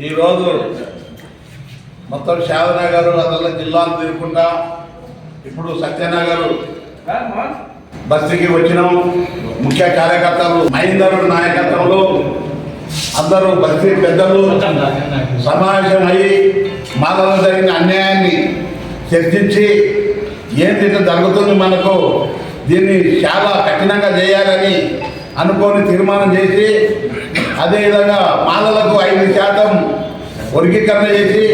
ఈరోజు మొత్తం శాదనగర్ అదల జిల్లాలు తిరుగుకుంటా ఇప్పుడు సత్యనగర్ బస్తీకి వచ్చినాం. ముఖ్య కార్యకర్తలు మహేందరుడు నాయకత్వంలో అందరూ బస్తీ పెద్దలు సమావేశం అయ్యి మాలో జరిగిన అన్యాయాన్ని చర్చించి ఏంటి జరుగుతుంది మనకు దీన్ని చాలా కఠినంగా చేయాలని అనుకొని తీర్మానం చేసి అదేవిధంగా మాలలకు ఐదు శాతం వర్గీకరణ చేసి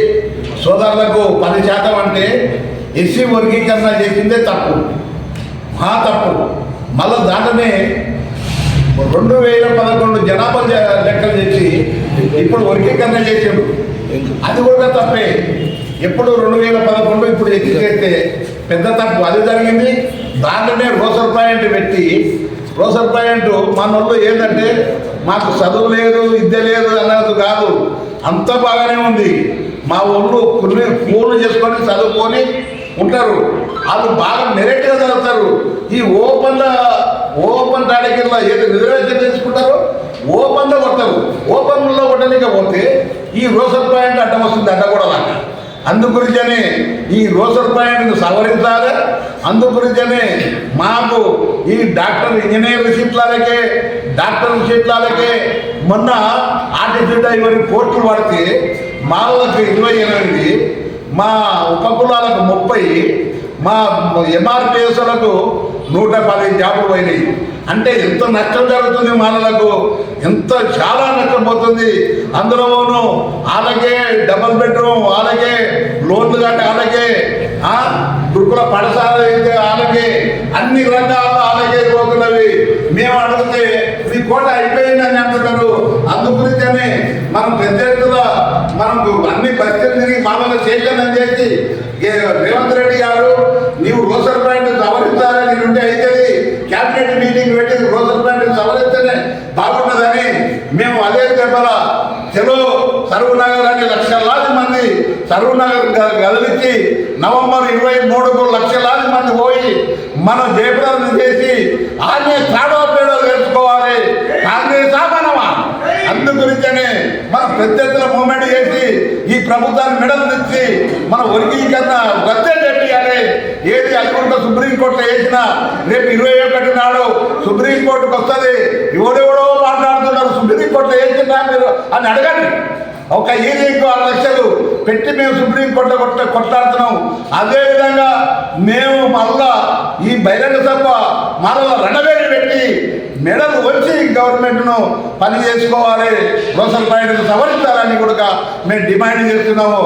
సోదరులకు పది శాతం అంటే ఎస్సీ వర్గీకరణ చేసిందే తప్పు. మహా తప్పు. మళ్ళీ దాంట్లోనే రెండు వేల పదకొండు జనాభా లెక్కలు చేసి ఇప్పుడు వర్గీకరణ చేసాడు అది కూడా తప్పే. ఎప్పుడు రెండు వేల పదకొండు ఇప్పుడు ఎత్తి చేస్తే పెద్ద తప్పు. అది జరిగింది. దాంట్లోనే రోసర్ పాయింట్ పెట్టి రోసర్ పాయింట్ మన వాళ్ళు ఏంటంటే మాకు చదువు లేదు విద్య లేదు అన్నది కాదు. అంత బాగానే ఉంది. మా ఊళ్ళో కొన్ని ఫోన్లు చేసుకొని చదువుకొని ఉంటారు. వాళ్ళు బాగా మెరిట్గా చదువుతారు. ఈ ఓపెన్ల ఓపెన్ తాడికిల్లా ఏదో రిజర్వేషన్ తీసుకుంటారో ఓపెన్లో కొడతారు. ఓపెన్లో కొట్టలేక పోతే ఈ రోసర్ పాయింట్ అడ్డం వస్తుంది అడ్డ కూడా లాగా అందు అని ఈ రోసర్ పాయింట్ను సవరించాలి. అందు మాకు ఈ డాక్టర్ ఇంజనీర్ సీట్లకే డాక్టర్ సీట్లకే మొన్న ఆర్టిఫిట్ ఇవన్నీ కోర్టులు పడితే మాలకు ఇరవై ఎనిమిది మా ఉపకులాలకు ముప్పై మా ఎంఆర్పిఎస్లకు నూట పది జాబులు పోయినాయి. అంటే ఎంత నష్టం జరుగుతుంది మానలకు? ఎంత చాలా నష్టం పోతుంది. అందులోనూ వాళ్ళకే డబల్ బెడ్రూమ్ వాళ్ళకే లోన్లు కట్టి అన్ని గ్రంథాలు వాళ్ళకే పోతున్నవి మేము అడిగితే మీ కోట అయిపోయిందని అంటున్నారు. అందు మనం పెద్ద ఎత్తున మనకు అన్ని బస్తీలు తిరిగి మామూలుగా సేకరణ చేసి ఏ రేవంత్ రెడ్డి గారు నీవు రోసర్ పాయింట్ సవరించాలని నుండి అయితే క్యాబినెట్ మీటింగ్ పెట్టి రోసర్ పాయింట్ సవరిస్తేనే బాగుంటుందని మేము అదే దెబ్బల చెలో సర్వనగర్ అనే లక్షలాది మంది సర్వనగర్ గ- కదిలించి నవంబర్ ఇరవై మూడుకు లక్షలాది మంది పోయి మనం జయప్రదం చేసి ఆమె తాడో పేడో తెలుసుకోవాలి. కాంగ్రెస్ మనమా అందు గురించనే మనం పెద్ద ఎత్తున మూమెంట్ చేసి ఈ ప్రభుత్వాన్ని మెడలు తెచ్చి మన వర్గీకరణ గద్దె చేయాలి ఏది అది కూడా సుప్రీంకోర్టులో వేసిన రేపు ఇరవై ఒకటి నాడు సుప్రీంకోర్టుకు వస్తుంది. ఎవడెవడో మాట్లాడుతున్నారు సుప్రీంకోర్టులో వేసిందా మీరు అని అడగండి. ఒక ఈరీకి ఆరు లక్షలు పెట్టి మేము సుప్రీంకోర్టు కొట్ట కొట్లాడుతున్నాం. అదేవిధంగా మేము మళ్ళా బహిరంగ సభ మరలా రణవేడి పెట్టి మెడలు వచ్చి గవర్నమెంట్ను పని చేసుకోవాలి రోసల్ పైన సవరించాలని కూడా మేము డిమాండ్ చేస్తున్నాము.